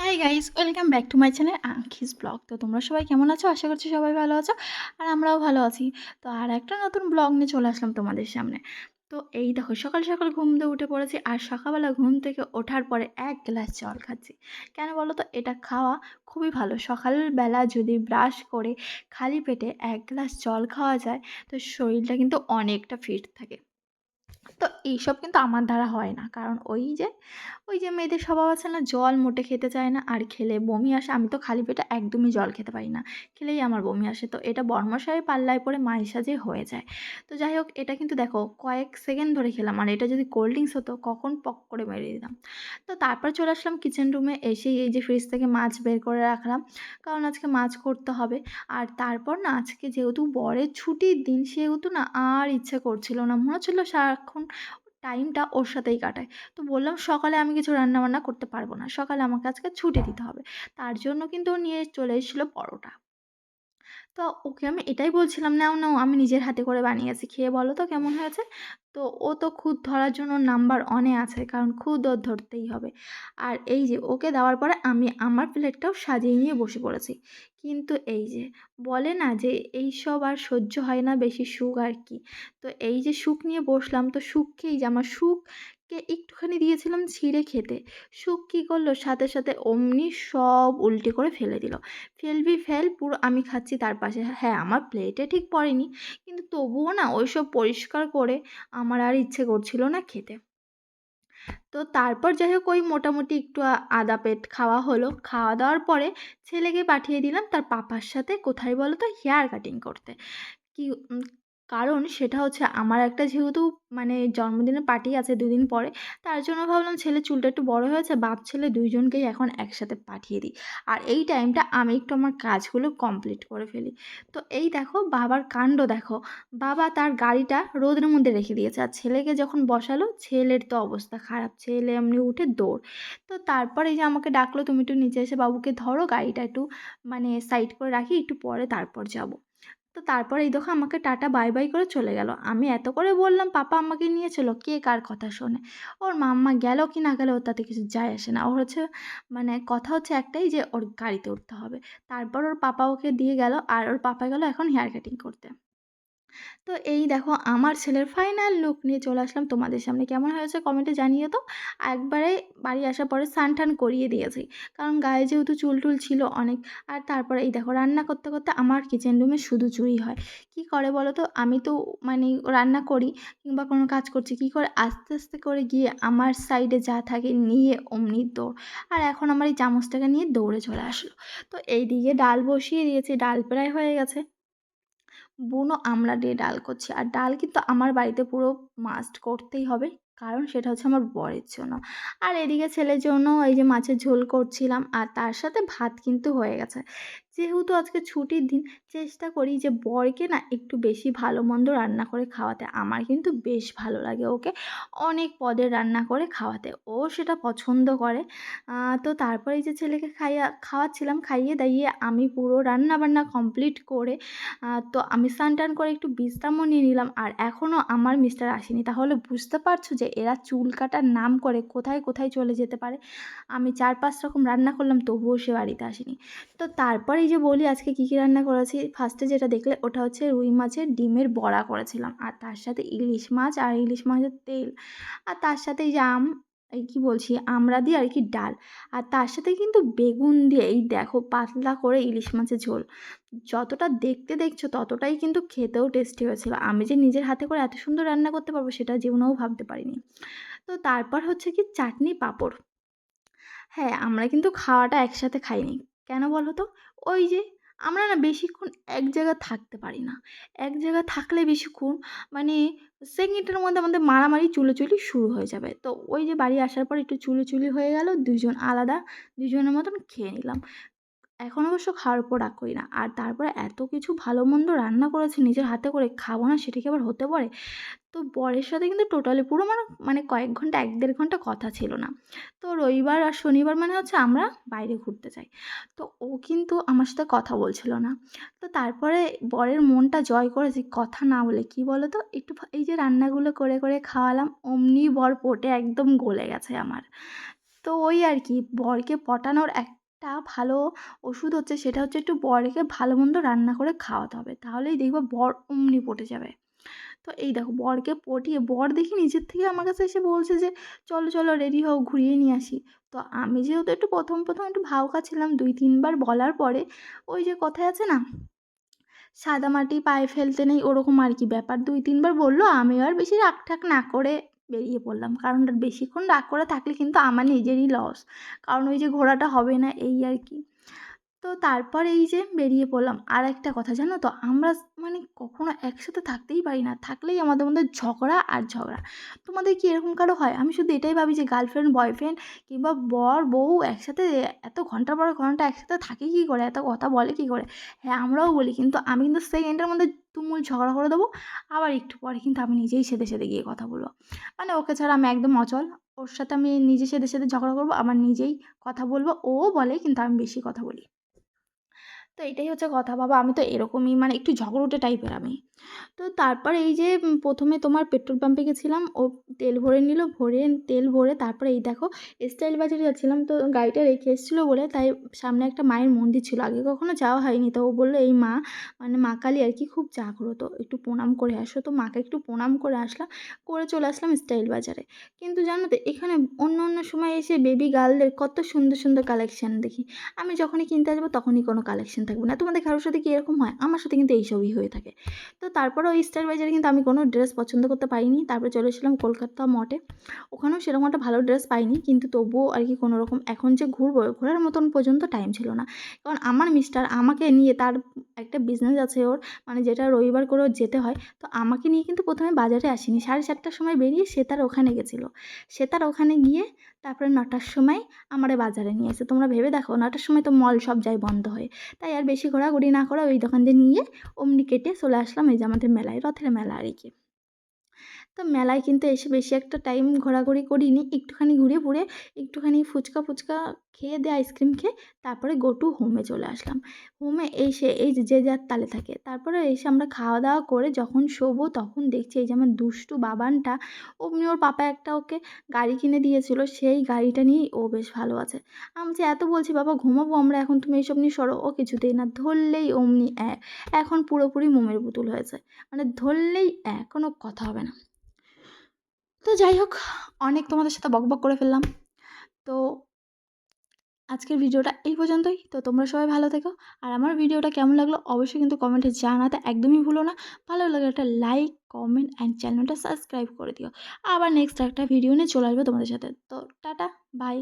Hi guys welcome back to my channel Anki's blog তো তোমরা সবাই কেমন আছো? আশা করছি সবাই ভালো আছো, আর আমরাও ভালো আছি। তো আর একটা নতুন ব্লগ নিয়ে চলে আসলাম তোমাদের সামনে। তো এই দেখো, সকাল সকাল ঘুম দিয়ে উঠে পড়েছি, আর সকালবেলা ঘুম থেকে ওঠার পরে এক গ্লাস জল খাচ্ছি। কেন বলো তো? এটা খাওয়া খুবই ভালো। সকালবেলা যদি ব্রাশ করে খালি পেটে এক গ্লাস জল খাওয়া যায়, তো শরীরটা কিন্তু অনেকটা ফিট থাকে। তো এইসব কিন্তু আমার দ্বারা হয় না। কারণ ওই যে ওই যে মেয়েদের স্বভাব আছে না, জল মোটে খেতে চায় না, আর খেলে বমি আসে, আমি তো খালি পেটে একদমই জল খেতে পারি না, খেলেই আমার বমি আসে। তো এটা বর্মশাই পাল্লায় পড়ে মায়ের সাজে হয়ে যায়। তো যাই হোক, এটা কিন্তু দেখো, কয়েক সেকেন্ড ধরে খেলাম, আর এটা যদি কোল্ড ড্রিঙ্কস হতো, কখন পক করে মেরে দিতাম। তো তারপর চলে আসলাম কিচেন রুমে এসেই এই যে ফ্রিজ থেকে মাছ বের করে রাখলাম, কারণ আজকে মাছ করতে হবে। আর তারপর না, আজকে যেহেতু বরের ছুটির দিন, সেহেতু না আর ইচ্ছে করছিল না, মনে হচ্ছিল সারাক্ষণ টাইমটা ওর সাথেই কাটায়। তো বললাম, সকালে আমি কিছু রান্নাবান্না করতে পারব না। সকালে আমাকে আজকে ছুটি দিতে হবে। তার জন্য কিন্তু নিয়ে চলে এসেছিল পরোটা। তো ওকে আমি এটাই বলছিলাম, নাও নাও, আমি নিজের হাতে করে বানিয়েছি, খেয়ে বলো তো কেমন হয়েছে? তো ও তো খুদ ধরার জন্য নাম্বার অনে আছে, কারণ খুদ ওর ধরতেই হবে। আর এই যে ওকে দেওয়ার পরে আমি আমার প্লেটটাও সাজিয়ে নিয়ে বসে পড়েছি। কিন্তু এই যে বলে না যে এই সব আর সহ্য হয় না বেশি সুখ আর কি। তো এই যে সুখ নিয়ে বসলাম, তো সুখ খেয়েই যে আমার সুখকে একটুখানি দিয়েছিলাম ছিঁড়ে খেতে। সুখ কী করল, সাথে সাথে অমনি সব উল্টে করে ফেলে দিল। ফেলবি ফেল, পুরো আমি খাচ্ছি তার পাশে। হ্যাঁ আমার প্লেটে ঠিক পড়েনি, কিন্তু তবুও না ওইসব পরিষ্কার করে আমার আর ইচ্ছে করছিল না খেতে। তো তারপর যাই হোক, ওই মোটামুটি একটু আদা পেট খাওয়া হলো। খাওয়া দাওয়ার পরে ছেলেকে পাঠিয়ে দিলাম তার পাপার সাথে, কোথায় বলো তো হেয়ার কাটিং করতে। কি কারণ সেটা হচ্ছে আমার একটা যেহেতু মানে জন্মদিনের পার্টি আছে দুদিন পরে, তার জন্য ভাবলাম ছেলে চুলটা একটু বড় হয়েছে, বাপ ছেলে দুইজনকেই এখন একসাথে পাঠিয়ে দিই। আর এই টাইমটা আমি একটু আমার কাজগুলো কমপ্লিট করে ফেলি। তো এই দেখো বাবার কাণ্ড দেখো। বাবা তার গাড়িটা রোদের মধ্যে রেখে দিয়েছে আর ছেলেকে যখন বসালো, ছেলের তো অবস্থা খারাপ। ছেলে এমনি উঠে দৌড়। তো তারপর এই যে আমাকে ডাকলো, তুমি একটু নিচে এসে বাবুকে ধরো, গাড়িটা একটু মানে সাইড করে রাখি, একটু পরে তারপর যাব। তো তারপরে এই দেখো আমাকে টাটা, বাই বাই করে চলে গেল। আমি এত করে বললাম, পাপা আমাকে নিয়েছিল কে কার কথা শোনে? ওর মাম্মা গেল কি না গেল, ওর তাতে কিছু যায় আসে না। ওর হচ্ছে মানে কথা হচ্ছে একটাই যে, ওর গাড়িতে উঠতে হবে। তারপর ওর পাপা ওকে দিয়ে গেল, আর ওর পাপা গেল এখন হেয়ার কাটিং করতে। তো এই দেখো আমার ছেলের ফাইনাল লুক নিয়ে চলে আসলাম তোমাদের সামনে। কেমন হয়েছে কমেন্টে জানিয়ে তো একবারে বাড়ি আসার পরে স্নান টান করিয়ে দিয়েছি। কারণ গায়ে যেহেতু চুল টুল ছিল অনেক, আর তারপরে এই দেখো রান্না করতে করতে আমার কিচেন রুমে শুধু চুরি হয়। কি করে বলো তো? আমি তো মানে রান্না করি কিংবা কোনো কাজ করছি, কি করে? আস্তে আস্তে করে গিয়ে আমার সাইডে যা থাকে নিয়ে অমনি দৌড়। আর এখন আমার এই চামচটাকে নিয়ে দৌড়ে চলে আসলো। তো এই দিকে ডাল বসিয়ে দিয়েছি, ডাল প্রায় হয়ে গেছে। বুনো আমড়া দিয়ে ডাল করছি। আর ডাল কিন্তু আমার বাড়িতে পুরো মাস্ট করতেই হবে। কারণ সেটা হচ্ছে আমার বরের জন্য। আর এদিকে ছেলের জন্য এই যে মাছের ঝোল করছিলাম, আর তার সাথে ভাত কিন্তু হয়ে গেছে। যেহেতু আজকে ছুটির দিন, চেষ্টা করি যে বরকে না একটু বেশি ভালো মন্দ রান্না করে খাওয়াতে। আমার কিন্তু বেশ ভালো লাগে ওকে অনেক পদের রান্না করে খাওয়াতে। ও সেটা পছন্দ করে। তো তারপরে যে ছেলেকে খাইয়া, খাওয়াচ্ছিলাম, খাইয়ে দাইয়ে আমি পুরো রান্না বান্না কমপ্লিট করে তো আমি স্নান টান করে একটু বিশ্রামও নিয়ে নিলাম। আর এখনও আমার মিস্টার আসেনি। তাহলে বুঝতে পারছ যে এরা চুল কাটার নাম করে কোথায় কোথায় চলে যেতে পারে। আমি চার পাঁচ রকম রান্না করলাম, তবুও সে বাড়িতে আসেনি। তো তারপর যে বলি আজকে কী কী রান্না করেছি ফার্স্টে যেটা দেখলে ওটা হচ্ছে রুই মাছের ডিমের বড়া করেছিলাম। আর তার সাথে ইলিশ মাছ, আর ইলিশ মাছের তেল। আর তার সাথে এই আম, এই কী বলছি আমরা দিয়ে আর কি ডাল। আর তার সাথে কিন্তু বেগুন দিয়ে, এই দেখো পাতলা করে ইলিশ মাছের ঝোল। যতটা দেখতে দেখছ ততটাই কিন্তু খেতেও টেস্টি হয়েছিল। আমি যে নিজের হাতে করে এত সুন্দর রান্না করতে পারব সেটা জীবনেও ভাবতে পারিনি। তো তারপর হচ্ছে কি চাটনি পাঁপড়। হ্যাঁ আমরা কিন্তু খাওয়াটা একসাথে খাইনি। কেন বলো তো? ওই যে আমরা না বেশিক্ষণ এক জায়গায় থাকতে পারি না। এক জায়গায় থাকলে বেশিক্ষণ মানে সেকেন্ডের মধ্যে আমাদের মারামারি চুলোচুলি শুরু হয়ে যাবে। তো ওই যে বাড়ি আসার পর একটু চুলোচুলি হয়ে গেল দুজন আলাদা দুজনের মতন খেয়ে নিলাম। এখন অবশ্য খাওয়ার উপর রাগ করি না। আর তারপরে এত কিছু ভালো মন্দ রান্না করেছে, নিজের হাতে করে খাব না, সেটা কি আবার হতে পারে? তো বরের সাথে কিন্তু টোটালি পুরো মানে মানে কয়েক ঘণ্টা, এক দেড় ঘণ্টা কথা ছিল না। তো রবিবার আর শনিবার মানে হচ্ছে আমরা বাইরে ঘুরতে যাই। তো ও কিন্তু আমার সাথে কথা বলছিল না। তো তারপরে বরের মনটা জয় করেছি কথা না বলে কি বলো তো একটু এই যে রান্নাগুলো করে করে খাওয়ালাম, অমনি বর পটে একদম গলে গেছে আমার। তো ওই আর কি, বরকে পটানোর একটা ভালো ওষুধ হচ্ছে সেটা হচ্ছে একটু বরকে ভালো মন্দ রান্না করে খাওয়াতে হবে। তাহলেই দেখবে বর অমনি পটে যাবে। তো এই দেখো বরকে পটিয়ে, বর দেখি নিজের থেকে আমার কাছে এসে বলছে যে, চলো চলো রেডি হও, ঘুরিয়ে নিয়ে আসি। তো আমি যেহেতু একটু প্রথম প্রথম একটু ভাউকা ছিলাম দুই, তিনবার বলার পরে ওই যে কথায় আছে না, সাদা মাটি পায়ে ফেলতে নেই, ওরকম আর কি ব্যাপার। দুই, তিনবার বলল, আমি আর বেশি রাগ ঠাক না করে বেরিয়ে পড়লাম। কারণ বেশিক্ষণ রাগ করে থাকলে কিন্তু আমার নিজেরই লস কারণ ওই যে ঘোরাটা হবে না, এই আর কি। তো তারপর এই যে বেরিয়ে পড়লাম। আর একটা কথা জানো তো? আমরা মানে কখনো একসাথে থাকতেই পারি না। থাকলেই আমাদের মধ্যে ঝগড়া আর ঝগড়া। তোমাদের কি এরকম কারও হয়? আমি শুধু এটাই ভাবি যে গার্লফ্রেন্ড বয়ফ্রেন্ড কিংবা বর, বউ একসাথে এত ঘণ্টার পর ঘণ্টা একসাথে থাকে কী করে? এত কথা বলে কী করে? হ্যাঁ আমরাও বলি কিন্তু আমি কিন্তু সেকেন্ডের মধ্যে তুমুল ঝগড়া করে দেবো। আবার একটু পরে কিন্তু আমি নিজেই সেদে সেদে গিয়ে কথা বলব। মানে ওকে ছাড়া আমি একদম অচল। ওর সাথে আমি নিজে সেদে সেদে ঝগড়া করব, আবার নিজেই কথা বলব। ও বলে কিন্তু আমি বেশি কথা বলি। তো এটাই হচ্ছে কথা, বাবা। আমি তো এরকমই মানে একটু ঝগড়ুটে টাইপের আমি। তো তারপর এই যে প্রথমে তোমার পেট্রোল পাম্পে গেছিলাম, ও তেল ভরে নিল, ভরে, তেল ভরে তারপরে এই দেখো স্টাইল বাজারে যাচ্ছিলাম, তো গাড়িটা রেখে এসেছিল বলে তাই সামনে একটা মায়ের মন্দির ছিল, আগে কখনো যাওয়া হয়নি। তো ও বলল, এই মা মানে মা কালী আর কি খুব জাগ্রত, একটু প্রণাম করে আসো। তো মাকে একটু প্রণাম করে আসলাম, করে চলে আসলাম স্টাইল বাজারে। কিন্তু জানো তো, এখানে অন্য অন্য সময় এসে বেবি গার্লদের কত সুন্দর সুন্দর কালেকশান দেখি। আমি যখনই কিনতে আসব তখনই কোনো কালেকশান থাকবে না। তোমাদের কারোর সাথে কি এরকম হয়? আমার সাথে কিন্তু এইসবই হয়ে থাকে। তো তারপরে ওই স্টাইল বাজারে কিন্তু আমি কোনো ড্রেস পছন্দ করতে পারিনি। তারপরে চলে এসেছিলাম কলকাতা মঠে ওখানেও সেরকম একটা ভালো ড্রেস পাইনি। কিন্তু তবুও আর কি কোনো রকম এখন যে ঘুরবো, ঘোরার মতন পর্যন্ত টাইম ছিল না। কারণ আমার মিস্টার আমাকে নিয়ে তার একটা বিজনেস আছে ওর মানে যেটা রবিবার করে যেতে হয়। তো আমাকে নিয়ে কিন্তু প্রথমে বাজারে আসেনি। সাড়ে চারটার সময় বেরিয়ে সে তার ওখানে গেছিল। সে তার ওখানে গিয়ে তারপরে নটার সময় আমারে বাজারে নিয়ে এসে। তোমরা ভেবে দেখো, নটার সময় তো মল সব যায় বন্ধ হয়ে। তাই আর বেশি ঘোরাঘুরি না করে ওই দোকান দিয়ে নিয়ে অমনি কেটে চলে আসলাম এই যে আমাদের মেলায়, রথের মেলা আর কি। তো মেলায় কিন্তু এসে বেশি একটা টাইম ঘোরাঘুরি করিনি, একটুখানি ঘুরে ঘুরে একটুখানি ফুচকা ফুচকা খেয়ে দিয়ে আইসক্রিম খেয়ে তারপরে গো টু হোমে চলে আসলাম। হোমে এসে এই যে যার তালে থাকে, তারপরে এসে আমরা খাওয়া দাওয়া করে যখন শোবো তখন দেখছি এই যে আমার দুষ্টু বাবানটা, অমনি ওর পাপা একটা ওকে গাড়ি কিনে দিয়েছিল, সেই গাড়িটা নিয়েই ও বেশ ভালো আছে। আমি যে এত বলছি, বাবা, ঘুমাবো আমরা এখন, তুমি এইসব নিয়ে সরো। ও কিছুতেই না, ধরলেই অমনি এক। এখন পুরোপুরি মোমের পুতুল হয়েছে। মানে ধরলেই এক, কোনো কথা হবে না। তো যাই হোক, অনেক তোমাদের সাথে বকবক করে ফেললাম। তো আজকের ভিডিওটা এই পর্যন্তই। তো তোমরা সবাই ভালো থেকো। আর আমার ভিডিওটা কেমন লাগল অবশ্যই কিন্তু কমেন্টে জানাতে একদমই ভুলো না। ভালো লাগে একটা লাইক কমেন্ট অ্যান্ড চ্যানেলটা সাবস্ক্রাইব করে দিও। আবার নেক্সট একটা ভিডিও নিয়ে চলে আসবে তোমাদের সাথে। তো টাটা বাই